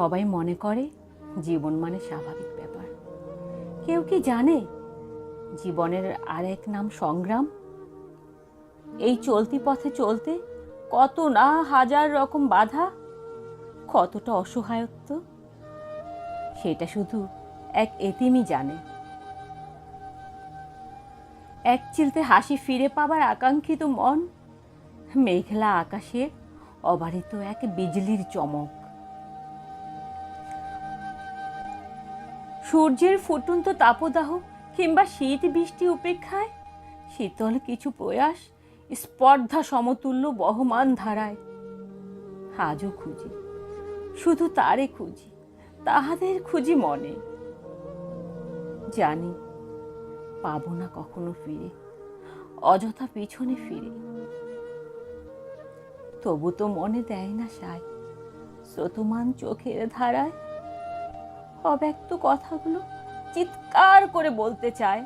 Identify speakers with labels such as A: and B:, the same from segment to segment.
A: সবাই মনে করে জীবন মানে স্বাভাবিক ব্যাপার। কেউ কি জানে? জীবনের আরেক নাম সংগ্রাম? এই চলতি পথে চলতে কত না হাজার রকম বাধা, কতটা অসহায়ত্ব, সেটা শুধু এক এতিমই জানে। এক চিলতে হাসি ফিরে পাবার আকাঙ্ক্ষিত মন, মেঘলা আকাশে অবারিত এক বিজলির চমক। সূর্যের ফুটন্ত তাপদাহ কিংবা শীত বৃষ্টি উপেক্ষায়? শীতল কিছু প্রয়াস, স্পর্ধা সমতুল্য বহমান ধারায়। আজও খুঁজি, শুধু তারে খুঁজি, তাহাদের খুঁজি মনে। জানি, পাবো না কখনো ফিরে, অযথা পিছনে ফিরে। তবু তো মনে দেয় না সাই স্রোতমান চোখের ধারায় অব্যক্ত কথাগুলো চিৎকার করে বলতে চায়।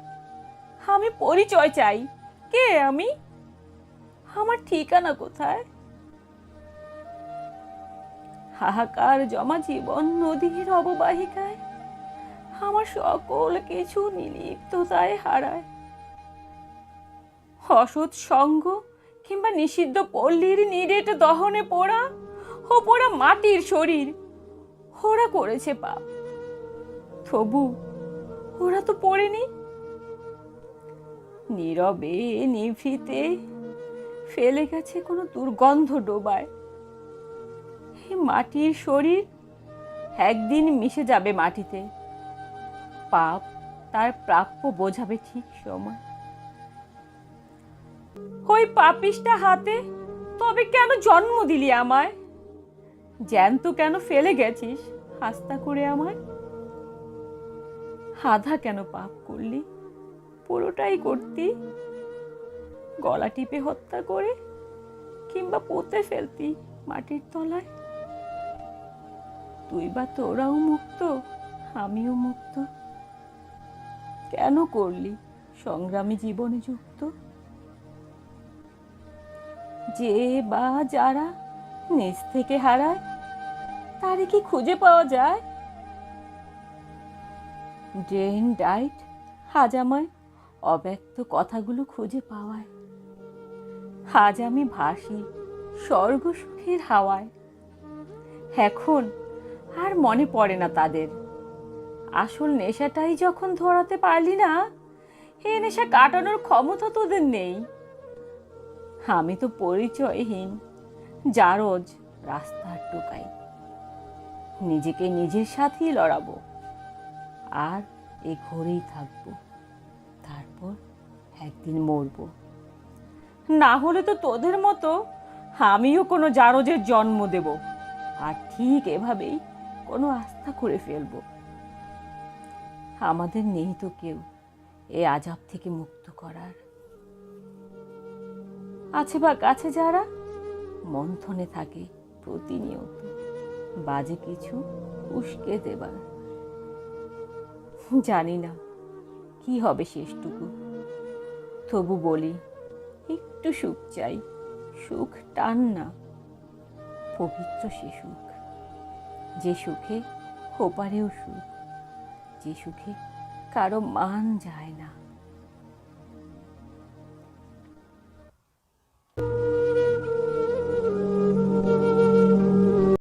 A: আমি পরিচয় চাই। কে আমি? আমার ঠিকানা কোথায়? হাহাকার জমা জীবন নদীর অববাহিকায় আমার সকল কিছু নিলিপ্ততায় হারায়। অসৎ সঙ্গ কিংবা নিষিদ্ধ পল্লীর নিরেট দহনে পোড়া ও পোড়া মাটির শরীর, ওরা করেছে পাপ। তবু ওরা তো পড়েনি। নীরবে, নিভৃতে ফেলে গেছে কোনো দুর্গন্ধ ডোবায়। মাটির শরীর একদিন মিশে যাবে মাটিতে। পাপ তার প্রাপ্য বোঝাবে ঠিক সময়। ওই পাপিসটা হাতে তবে কেন জন্ম দিলি আমায়? জ্যান্ত কেন ফেলে গেছিস? হাস্তা করে আমায়? আধা কেন পাপ করলি? পুরোটাই করতি? গলা টিপে হত্যা করে? কিংবা পুঁতে ফেলতি মাটির তলায়? তুই বা তোরাও মুক্ত, আমিও মুক্ত। কেন করলি সংগ্রামী জীবনে যুক্ত? যে বা যারা নিজ থেকে হারায়, তারে কি খুঁজে পাওয়া যায়? ড্রেন ডাইট হাজামায় অব্যক্ত কথাগুলো খুঁজে পাওয়ায়। আজ আমি ভাসি স্বর্গ সুখের হাওয়ায়। এখন আর মনে পড়ে না তাদের। আসল নেশাটাই যখন ধরাতে পারলি না, এ নেশা কাটানোর ক্ষমতা তোদের নেই। আমি তো পরিচয়হীন জারজ রাস্তার টোকাই নিজেকে নিজের সাথেই লড়াবো। আর এ ঘরেই থাকব। তারপর একদিন মরবো। না হলে তো তোদের মতো আমিও কোনো জারজের জন্ম দেব আর ঠিক এভাবেই কোনো আস্থা করে ফেলব। আমাদের নেই তো কেউ এ আজাব থেকে মুক্ত করার। আছে বা কাছে যারা মন্থনে থাকে প্রতিনিয়ত। বাজে কিছু উস্কে দেবার। জানি না কি হবে শেষটুকু? তবু বলি, একটু সুখ চাই। সুখ টান না। পবিত্র সে সুখ। যে সুখে ওপারেও সুখ। যে সুখে কারও মান যায় না।